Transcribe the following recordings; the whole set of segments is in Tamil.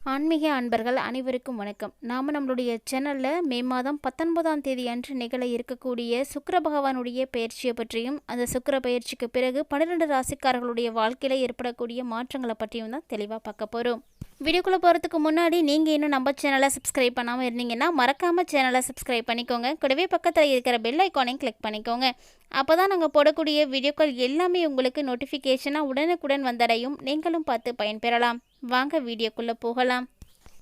ஆன்மீக அன்பர்கள் அனைவருக்கும் வணக்கம். நாம் நம்மளுடைய சேனலில் மே மாதம் பத்தொன்பதாம் தேதி அன்று நிகழ இருக்கக்கூடிய சுக்கர பகவானுடைய பயிற்சியை பற்றியும் அந்த சுக்கிர பயிற்சிக்கு பிறகு பன்னிரெண்டு ராசிக்காரர்களுடைய வாழ்க்கையில் ஏற்படக்கூடிய மாற்றங்களை பற்றியும் தான் தெளிவாக பார்க்க போகிறோம் வீடியோக்குள்ளே போகிறதுக்கு முன்னாடி நீங்கள் இன்னும் நம்ம சேனலை சப்ஸ்கிரைப் பண்ணாமல் இருந்தீங்கன்னா மறக்காமல் சேனலை சப்ஸ்கிரைப் பண்ணிக்கோங்க. கூடவே பக்கத்தில் இருக்கிற பெல் ஐக்கானையும் கிளிக் பண்ணிக்கோங்க. அப்போ தான் நாங்கள் போடக்கூடிய வீடியோக்கள் எல்லாமே உங்களுக்கு நோட்டிஃபிகேஷனாக உடனுக்குடன் வந்தடையும். நீங்களும் பார்த்து பயன்பெறலாம். வாங்க வீடியோக்குள்ளே போகலாம்.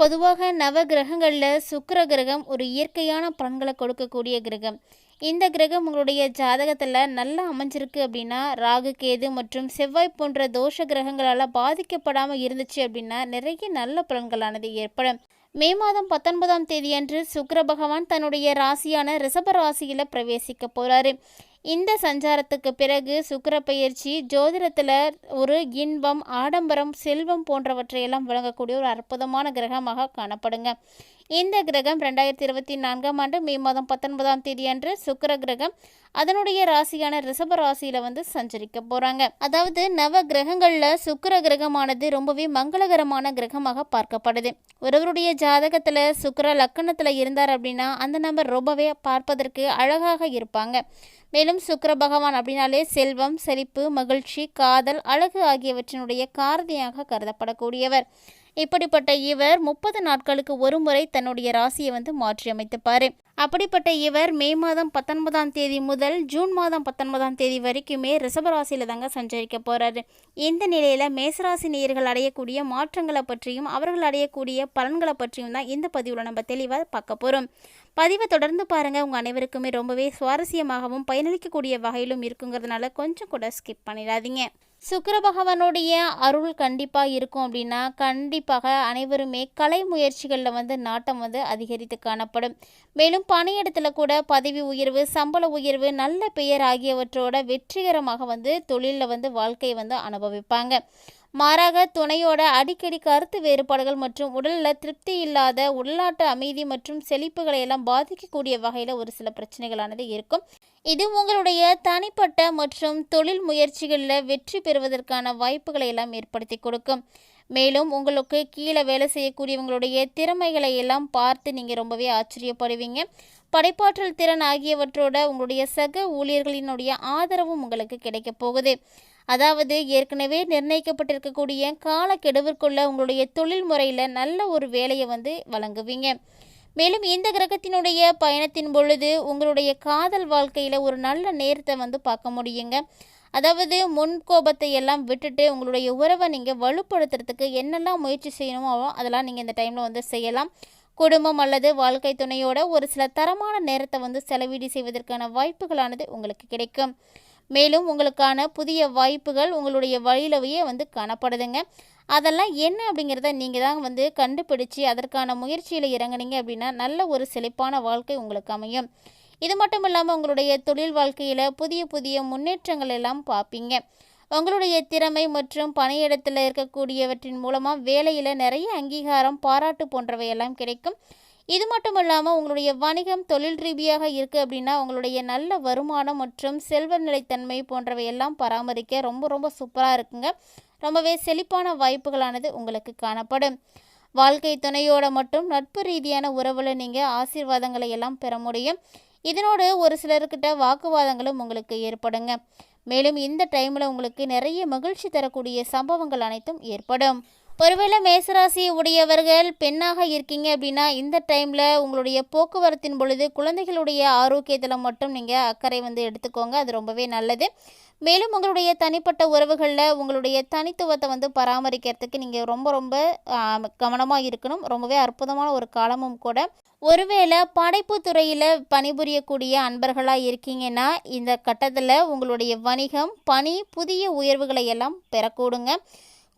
பொதுவாக நவ கிரகங்களில் சுக்கிர கிரகம் ஒரு இயற்கையான பலன்களை கொடுக்கக்கூடிய கிரகம். இந்த கிரகம் உங்களுடைய ஜாதகத்தில் நல்லா அமைஞ்சிருக்கு அப்படின்னா ராகு கேது மற்றும் செவ்வாய் போன்ற தோஷ கிரகங்களால் பாதிக்கப்படாமல் இருந்துச்சு அப்படின்னா நிறைய நல்ல பலன்களானது ஏற்படும். மே மாதம் பத்தொன்பதாம் தேதியன்று சுக்கர பகவான் தன்னுடைய ராசியான ரிஷப ராசியில் பிரவேசிக்க போகிறாரு இந்த சஞ்சாரத்துக்கு பிறகு சுக்கர பயிற்சி ஜோதிடத்தில் ஒரு இன்பம் ஆடம்பரம் செல்வம் போன்றவற்றையெல்லாம் வழங்கக்கூடிய ஒரு அற்புதமான கிரகமாக காணப்படுங்க. இந்த கிரகம் ரெண்டாயிரத்தி இருபத்தி நான்காம் ஆண்டு மே மாதம் பத்தொன்பதாம் தேதி அன்று சுக்கர கிரகம் அதனுடைய ராசியான ரிஷப ராசியில் வந்து சஞ்சரிக்க போகிறாங்க அதாவது நவ கிரகங்களில் சுக்கர கிரகமானது ரொம்பவே மங்களகரமான கிரகமாக பார்க்கப்படுது. ஒருவருடைய ஜாதகத்தில் சுக்கர லக்கணத்தில் இருந்தார் அப்படின்னா அந்த நபர் ரொம்பவே பார்ப்பதற்கு அழகாக இருப்பாங்க. மேலும் சுக்கர பகவான் அப்படின்னாலே செல்வம் செழிப்பு மகிழ்ச்சி காதல் அழகு ஆகியவற்றினுடைய காரதியாக கருதப்படக்கூடியவர். இப்படிப்பட்ட இவர் முப்பது நாட்களுக்கு ஒரு முறை தன்னுடைய ராசியை வந்து மாற்றியமைத்துப்பார் அப்படிப்பட்ட இவர் மே மாதம் பத்தொன்பதாம் தேதி முதல் ஜூன் மாதம் பத்தொன்பதாம் தேதி வரைக்குமே ரிஷபராசியில் தாங்க சஞ்சரிக்க போகிறாரு இந்த நிலையில் மேசராசி நேயர்கள் அடையக்கூடிய மாற்றங்களை பற்றியும் அவர்கள் அடையக்கூடிய பலன்களை பற்றியும் தான் இந்த பதிவில் நம்ம தெளிவாக பார்க்க போகிறோம் பதிவை தொடர்ந்து பாருங்கள் உங்கள் அனைவருக்குமே ரொம்பவே சுவாரஸ்யமாகவும் பயனளிக்கக்கூடிய வகையிலும் இருக்குங்கிறதுனால கொஞ்சம் கூட ஸ்கிப் பண்ணிடாதீங்க. சுக்கர பகவானுடைய அருள் கண்டிப்பாக இருக்கும் அப்படின்னா கண்டிப்பாக அனைவருமே கலை முயற்சிகளில் வந்து நாட்டம் வந்து அதிகரித்து காணப்படும். மேலும் பணியிடத்தில் கூட பதவி உயர்வு சம்பள உயர்வு நல்ல பெயர் ஆகியவற்றோட வெற்றிகரமாக வந்து தொழிலில் வந்து வாழ்க்கையை வந்து அனுபவிப்பாங்க. மாறாக துணையோட அடிக்கடி கருத்து வேறுபாடுகள் மற்றும் உடலில் திருப்தி இல்லாத உள்நாட்டு அமைதி மற்றும் செழிப்புகளை எல்லாம் பாதிக்கக்கூடிய வகையில் ஒரு சில பிரச்சனைகளானது இருக்கும். இது உங்களுடைய தனிப்பட்ட மற்றும் தொழில் முயற்சிகளில் வெற்றி பெறுவதற்கான வாய்ப்புகளை எல்லாம் ஏற்படுத்தி கொடுக்கும். மேலும் உங்களுக்கு கீழே வேலை செய்யக்கூடியவங்களுடைய திறமைகளை எல்லாம் பார்த்து நீங்கள் ரொம்பவே ஆச்சரியப்படுவீங்க. படைப்பாற்றல் திறன் ஆகியவற்றோட உங்களுடைய சக ஊழியர்களினுடைய ஆதரவும் உங்களுக்கு கிடைக்கப் போகுது. அதாவது ஏற்கனவே நிர்ணயிக்கப்பட்டிருக்கக்கூடிய காலக்கெடுவிற்குள்ள உங்களுடைய தொழில் முறையில் நல்ல ஒரு வேலையை வந்து வழங்குவீங்க. மேலும் இந்த கிரகத்தினுடைய பயணத்தின் பொழுது உங்களுடைய காதல் வாழ்க்கையில் ஒரு நல்ல நேரத்தை வந்து பார்க்க முடியுங்க. அதாவது முன் கோபத்தை எல்லாம் விட்டுட்டு உங்களுடைய உறவை நீங்கள் வலுப்படுத்துறதுக்கு என்னெல்லாம் முயற்சி செய்யணுமோ அதெல்லாம் நீங்கள் இந்த டைமில் வந்து செய்யலாம். குடும்பம் அல்லது வாழ்க்கை துணையோட ஒரு சில தரமான நேரத்தை வந்து செலவீடு செய்வதற்கான வாய்ப்புகளானது உங்களுக்கு கிடைக்கும். மேலும் உங்களுக்கான புதிய வாய்ப்புகள் உங்களுடைய வழியிலவையே வந்து காணப்படுதுங்க. அதெல்லாம் என்ன அப்படிங்கிறத நீங்கள் தான் வந்து கண்டுபிடிச்சு அதற்கான முயற்சியில் இறங்குனீங்க அப்படின்னா நல்ல ஒரு செழிப்பான வாழ்க்கை உங்களுக்கு அமையும். இது மட்டும் இல்லாமல் உங்களுடைய தொழில் வாழ்க்கையில் புதிய புதிய முன்னேற்றங்கள் எல்லாம் பார்ப்பீங்க உங்களுடைய திறமை மற்றும் பணியிடத்தில் இருக்கக்கூடியவற்றின் மூலமாக வேலையில் நிறைய அங்கீகாரம் பாராட்டு போன்றவையெல்லாம் கிடைக்கும். இது மட்டும் இல்லாமல் உங்களுடைய வணிகம் தொழில் ரீதியாக இருக்குது அப்படின்னா உங்களுடைய நல்ல வருமானம் மற்றும் செல்வ நிலைத்தன்மை போன்றவை எல்லாம் பராமரிக்க ரொம்ப ரொம்ப சூப்பராக இருக்குங்க. ரொம்பவே செழிப்பான வாய்ப்புகளானது உங்களுக்கு காணப்படும். வாழ்க்கை துணையோட மட்டும் நட்பு ரீதியான உறவில் நீங்கள் ஆசீர்வாதங்களை எல்லாம் பெற முடியும். இதனோடு ஒரு சிலர்கிட்ட வாக்குவாதங்களும் உங்களுக்கு ஏற்படுங்க. மேலும் இந்த டைமில் உங்களுக்கு நிறைய மகிழ்ச்சி தரக்கூடிய சம்பவங்கள் அனைத்தும் ஏற்படும். ஒருவேளை மேசராசி உடையவர்கள் பெண்ணாக இருக்கீங்க அப்படின்னா இந்த டைமில் உங்களுடைய போக்குவரத்தின் பொழுது குழந்தைகளுடைய ஆரோக்கியத்தில் மட்டும் நீங்கள் அக்கறை வந்து எடுத்துக்கோங்க. அது ரொம்பவே நல்லது. மேலும் உங்களுடைய தனிப்பட்ட உறவுகளில் உங்களுடைய தனித்துவத்தை வந்து பராமரிக்கிறதுக்கு நீங்கள் ரொம்ப ரொம்ப கவனமாக இருக்கணும். ரொம்பவே அற்புதமான ஒரு காலமும் கூட. ஒருவேளை படைப்பு துறையில் பணிபுரியக்கூடிய அன்பர்களாக இருக்கீங்கன்னா இந்த கட்டத்தில் உங்களுடைய வணிகம் பணி புதிய உயர்வுகளை எல்லாம் பெறக்கூடுங்க.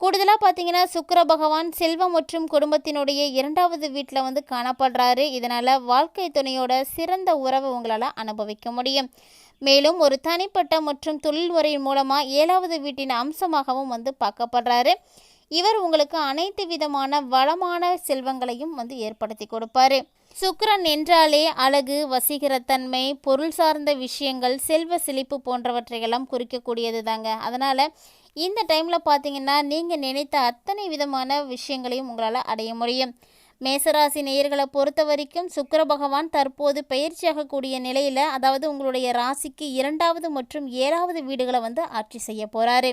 கூடுதலாக பார்த்தீங்கன்னா சுக்கர பகவான் செல்வம் மற்றும் குடும்பத்தினுடைய இரண்டாவது வீட்டில் வந்து காணப்படுறாரு. இதனால் வாழ்க்கை துணையோட சிறந்த உறவை உங்களால் அனுபவிக்க முடியும். மேலும் ஒரு தனிப்பட்ட மற்றும் தொழில் முறையின் மூலமாக ஏழாவது வீட்டின் அம்சமாகவும் வந்து பார்க்கப்படுறாரு. இவர் உங்களுக்கு அனைத்து விதமான வளமான செல்வங்களையும் வந்து ஏற்படுத்தி கொடுப்பாரு. சுக்கரன் என்றாலே அழகு வசீகரத்தன்மை பொருள் சார்ந்த விஷயங்கள் செல்வ செழிப்பு போன்றவற்றையெல்லாம் குறிக்கக்கூடியது தாங்க அதனால் இந்த டைமில் பார்த்தீங்கன்னா நீங்கள் நினைத்த அத்தனை விதமான விஷயங்களையும் உங்களால் அடைய முடியும். மேசராசி நேயர்களை பொறுத்த வரைக்கும் சுக்கர பகவான் தற்போது பயிற்சியாகக்கூடிய நிலையில் அதாவது உங்களுடைய ராசிக்கு இரண்டாவது மற்றும் ஏழாவது வீடுகளை வந்து ஆட்சி செய்ய போகிறாரு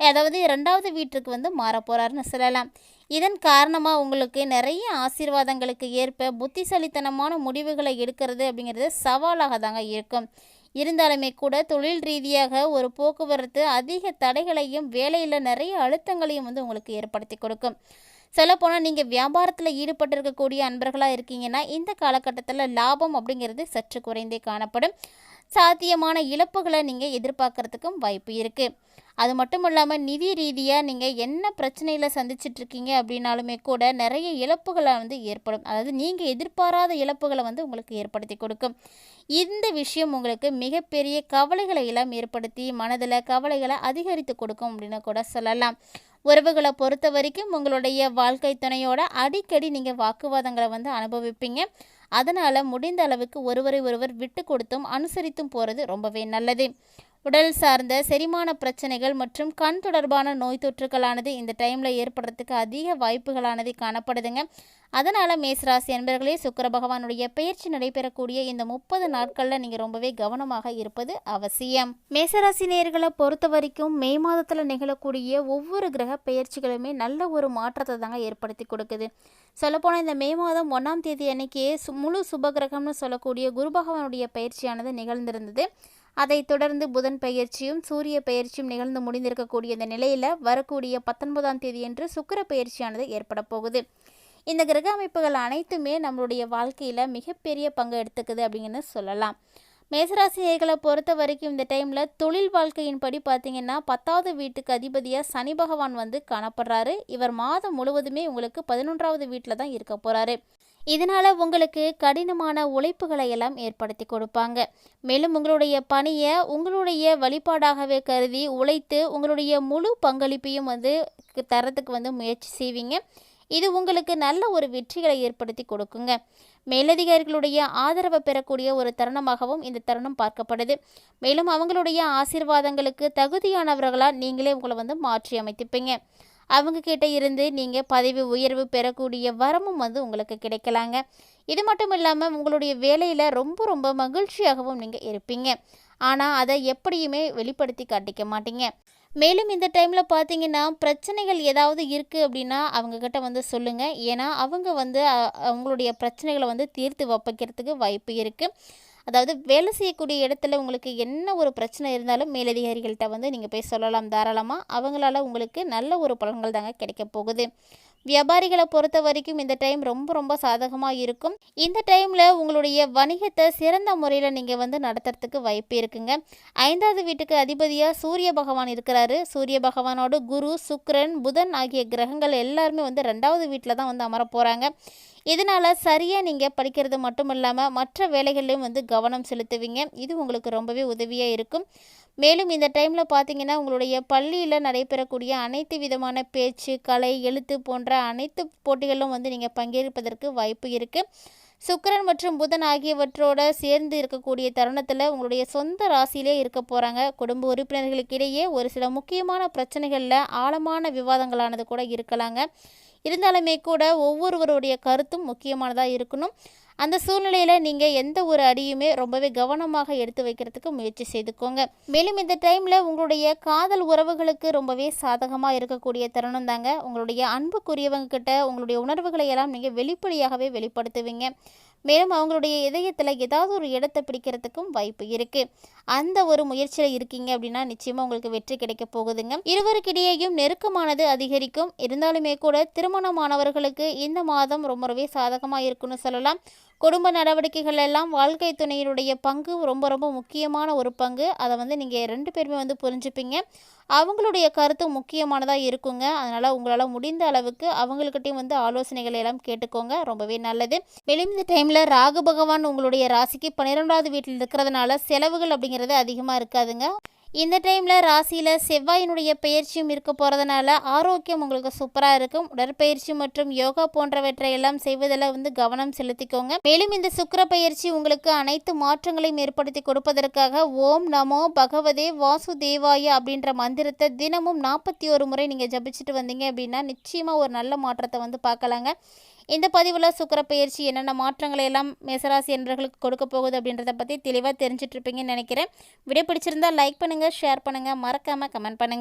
அதாவது இரண்டாவது வீட்டுக்கு வந்து மாற போகிறாருன்னு சொல்லலாம். இதன் காரணமாக உங்களுக்கு நிறைய ஆசீர்வாதங்களுக்கு ஏற்ப புத்திசாலித்தனமான முடிவுகளை எடுக்கிறது அப்படிங்கிறது சவாலாக தாங்க இருக்கும். இருந்தாலுமே கூட தொழில் ரீதியாக ஒரு போக்குவரத்து அதிக தடைகளையும் வேலையில் நிறைய அழுத்தங்களையும் வந்து உங்களுக்கு ஏற்படுத்தி கொடுக்கும். சொல்லப்போனால் நீங்கள் வியாபாரத்தில் ஈடுபட்டிருக்கக்கூடிய அன்பர்களாக இருக்கீங்கன்னா இந்த காலகட்டத்தில் லாபம் அப்படிங்கிறது சற்று குறைந்தே காணப்படும். சாத்தியமான இழப்புகளை நீங்கள் எதிர்பார்க்கறதுக்கும் வாய்ப்பு இருக்குது அது மட்டும் இல்லாமல் நிதி ரீதியாக நீங்கள் என்ன பிரச்சனையில் சந்திச்சிட்ருக்கீங்க அப்படின்னாலுமே கூட நிறைய இழப்புகளை வந்து ஏற்படும். அதாவது நீங்கள் எதிர்பாராத இழப்புகளை வந்து உங்களுக்கு ஏற்படுத்தி கொடுக்கும். இந்த விஷயம் உங்களுக்கு மிகப்பெரிய கவலைகளை எல்லாம் ஏற்படுத்தி மனதில் கவலைகளை அதிகரித்து கொடுக்கும் அப்படின்னு கூட சொல்லலாம். உறவுகளை பொறுத்த வரைக்கும் உங்களுடைய வாழ்க்கை துணையோட அடிக்கடி நீங்கள் வாக்குவாதங்களை வந்து அனுபவிப்பீங்க. அதனால் முடிந்த அளவுக்கு ஒருவரை ஒருவர் விட்டு கொடுத்தும் அனுசரித்தும் போகிறது ரொம்பவே நல்லது. உடல் சார்ந்த செரிமான பிரச்சனைகள் மற்றும் கண் தொடர்பான நோய் தொற்றுக்களானது இந்த டைமில் ஏற்படுறதுக்கு அதிக வாய்ப்புகளானது காணப்படுதுங்க. அதனால் மேசராசி என்பர்களே சுக்கர பகவானுடைய பயிற்சி நடைபெறக்கூடிய இந்த முப்பது நாட்களில் நீங்கள் ரொம்பவே கவனமாக இருப்பது அவசியம். மேசராசி நேர்களை பொறுத்த வரைக்கும் மே மாதத்தில் நிகழக்கூடிய ஒவ்வொரு கிரக பயிற்சிகளுமே நல்ல ஒரு மாற்றத்தை தாங்க ஏற்படுத்தி கொடுக்குது. சொல்லப்போனால் இந்த மே மாதம் ஒன்றாம் தேதி அன்னைக்கே சு முழு சுபகிரகம்னு சொல்லக்கூடிய குரு பகவானுடைய பயிற்சியானது நிகழ்ந்திருந்தது. அதைத் தொடர்ந்து புதன் பயிற்சியும் சூரிய பயிற்சியும் நிகழ்ந்து முடிந்திருக்கக்கூடிய இந்த நிலையில் வரக்கூடிய பத்தொன்பதாம் தேதியன்று சுக்கிர பயிற்சியானது ஏற்பட போகுது. இந்த கிரக அமைப்புகள் அனைத்துமே நம்மளுடைய வாழ்க்கையில் மிகப்பெரிய பங்கு எடுத்துக்குது அப்படின்னு சொல்லலாம். மேசராசினியர்களை பொறுத்த வரைக்கும் இந்த டைமில் தொழில் வாழ்க்கையின் படி பார்த்தீங்கன்னா பத்தாவது வீட்டுக்கு அதிபதியாக சனி பகவான் வந்து காணப்படுறாரு. இவர் மாதம் முழுவதுமே உங்களுக்கு பதினொன்றாவது வீட்டில் தான் இருக்க போகிறாரு இதனால் உங்களுக்கு கடினமான உழைப்புகளை எல்லாம் ஏற்படுத்தி கொடுப்பாங்க. மேலும் உங்களுடைய பணியை உங்களுடைய வழிபாடாகவே கருதி உழைத்து உங்களுடைய முழு பங்களிப்பையும் வந்து தரத்துக்கு வந்து முயற்சி செய்வீங்க. இது உங்களுக்கு நல்ல ஒரு வெற்றிகளை ஏற்படுத்தி கொடுக்குங்க. மேலதிகாரிகளுடைய ஆதரவை பெறக்கூடிய ஒரு தருணமாகவும் இந்த தருணம் பார்க்கப்படுது. மேலும் அவங்களுடைய ஆசீர்வாதங்களுக்கு தகுதியானவர்களாக நீங்களே உங்களை வந்து மாற்றி அமைத்துப்பீங்க அவங்க கிட்ட இருந்து நீங்கள் பதவி உயர்வு பெறக்கூடிய வரமும் வந்து உங்களுக்கு கிடைக்கலாங்க. இது மட்டும் இல்லாமல் உங்களுடைய வேலையில் ரொம்ப ரொம்ப மகிழ்ச்சியாகவும் நீங்கள் இருப்பீங்க. ஆனால் அதை எப்படியுமே வெளிப்படுத்தி காட்டிக்க மாட்டீங்க. மேலும் இந்த டைமில் பார்த்தீங்கன்னா பிரச்சனைகள் ஏதாவது இருக்குது அப்படின்னா அவங்கக்கிட்ட வந்து சொல்லுங்கள் ஏன்னா அவங்க வந்து அவங்களுடைய பிரச்சனைகளை வந்து தீர்த்து வைப்பிக்கிறதுக்கு வாய்ப்பு இருக்குது அதாவது வேலை செய்யக்கூடிய இடத்துல உங்களுக்கு என்ன ஒரு பிரச்சனை இருந்தாலும் மேலதிகாரிகள்கிட்ட வந்து நீங்கள் போய் சொல்லலாம் தாராளமாக அவங்களால உங்களுக்கு நல்ல ஒரு பலன்கள் தாங்க கிடைக்க போகுது. வியாபாரிகளை பொறுத்த வரைக்கும் இந்த டைம் ரொம்ப ரொம்ப சாதகமாக இருக்கும். இந்த டைமில் உங்களுடைய வணிகத்தை சிறந்த முறையில் நீங்கள் வந்து நடத்துறதுக்கு வாய்ப்பு இருக்குங்க. ஐந்தாவது வீட்டுக்கு அதிபதியாக சூரிய பகவான் இருக்கிறாரு. சூரிய பகவானோடு குரு சுக்ரன் புதன் ஆகிய கிரகங்கள் எல்லாருமே வந்து ரெண்டாவது வீட்டில் தான் வந்து அமர போகிறாங்க இதனால் சரியாக நீங்கள் படிக்கிறது மட்டும் இல்லாமல் மற்ற வேலைகள்லையும் வந்து கவனம் செலுத்துவீங்க. இது உங்களுக்கு ரொம்பவே உதவியாக இருக்கும். மேலும் இந்த டைமில் பார்த்தீங்கன்னா உங்களுடைய பள்ளியில் நடைபெறக்கூடிய அனைத்து விதமான பேச்சு கலை எழுத்து போன்ற அனைத்து போட்டிகளிலும் வந்து நீங்கள் பங்கேற்பதற்கு வாய்ப்பு இருக்குது சுக்கரன் மற்றும் புதன் ஆகியவற்றோட சேர்ந்து இருக்கக்கூடிய தருணத்தில் உங்களுடைய சொந்த ராசியிலே இருக்க போகிறாங்க குடும்ப உறுப்பினர்களுக்கிடையே ஒரு சில முக்கியமான பிரச்சனைகளில் ஆழமான விவாதங்களானது கூட இருக்கலாங்க. இருந்தாலுமே கூட ஒவ்வொருவருடைய கருத்தும் முக்கியமானதாக இருக்கணும். அந்த சூழ்நிலையில் நீங்கள் எந்த ஒரு அடியுமே ரொம்பவே கவனமாக எடுத்து வைக்கிறதுக்கு முயற்சி செய்துக்கோங்க. மேலும் இந்த டைமில் உங்களுடைய காதல் உறவுகளுக்கு ரொம்பவே சாதகமாக இருக்கக்கூடிய தருணம் தாங்க. உங்களுடைய அன்புக்குரியவங்க கிட்ட உங்களுடைய உணர்வுகளை எல்லாம் நீங்கள் வெளிப்படையாகவே வெளிப்படுத்துவீங்க. மேலும் அவங்களுடைய இதயத்தில் ஏதாவது ஒரு இடத்தை பிடிக்கிறதுக்கும் வாய்ப்பு இருக்குது அந்த ஒரு முயற்சியில் இருக்கீங்க அப்படின்னா நிச்சயமாக உங்களுக்கு வெற்றி கிடைக்க போகுதுங்க. இருவருக்கிடையேயும் நெருக்கமானது அதிகரிக்கும். இருந்தாலுமே கூட திருமணமானவர்களுக்கு இந்த மாதம் ரொம்பவே சாதகமாக இருக்குன்னு சொல்லலாம். குடும்ப நடவடிக்கைகள் எல்லாம் வாழ்க்கை துணையினுடைய பங்கு ரொம்ப ரொம்ப முக்கியமான ஒரு பங்கு. அதை வந்து நீங்கள் ரெண்டு பேருமே வந்து புரிஞ்சுப்பீங்க. அவங்களுடைய கருத்து முக்கியமானதாக இருக்குங்க. அதனால் உங்களால் முடிந்த அளவுக்கு அவங்கக்கிட்டையும் வந்து ஆலோசனைகள் எல்லாம் கேட்டுக்கோங்க. ரொம்பவே நல்லது. மேலும் இந்த டைமில் ராகு பகவான் உங்களுடைய ராசிக்கு பன்னிரெண்டாவது வீட்டில் இருக்கிறதுனால செலவுகள் அப்படிங்கிறது அதிகமாக இருக்காதுங்க. இந்த டைமில் ராசியில் செவ்வாயினுடைய பயிற்சியும் இருக்க போகிறதுனால ஆரோக்கியம் உங்களுக்கு சூப்பராக இருக்கும். உடற்பயிற்சி மற்றும் யோகா போன்றவற்றை எல்லாம் செய்வதில் வந்து கவனம் செலுத்திக்கோங்க. மேலும் இந்த சுக்கிர பயிற்சி உங்களுக்கு அனைத்து மாற்றங்களையும் ஏற்படுத்தி கொடுப்பதற்காக ஓம் நமோ பகவதே வாசுதேவாய அப்படின்ற மந்திரத்தை தினமும் நாற்பத்தி ஒரு முறை நீங்கள் ஜபிச்சுட்டு வந்தீங்க அப்படின்னா நிச்சயமாக ஒரு நல்ல மாற்றத்தை வந்து பார்க்கலாங்க. இந்த பதிவில் சுக்கர பயிற்சி என்னென்ன மாற்றங்களை எல்லாம் மேசராசி என்பர்களுக்கு கொடுக்க போகுது அப்படின்றத பற்றி தெளிவாக தெரிஞ்சிட்ருப்பீங்கன்னு நினைக்கிறேன். வீடியோ பிடிச்சிருந்தால் லைக் பண்ணுங்கள் ஷேர் பண்ணுங்கள் மறக்காமல் கமெண்ட் பண்ணுங்கள்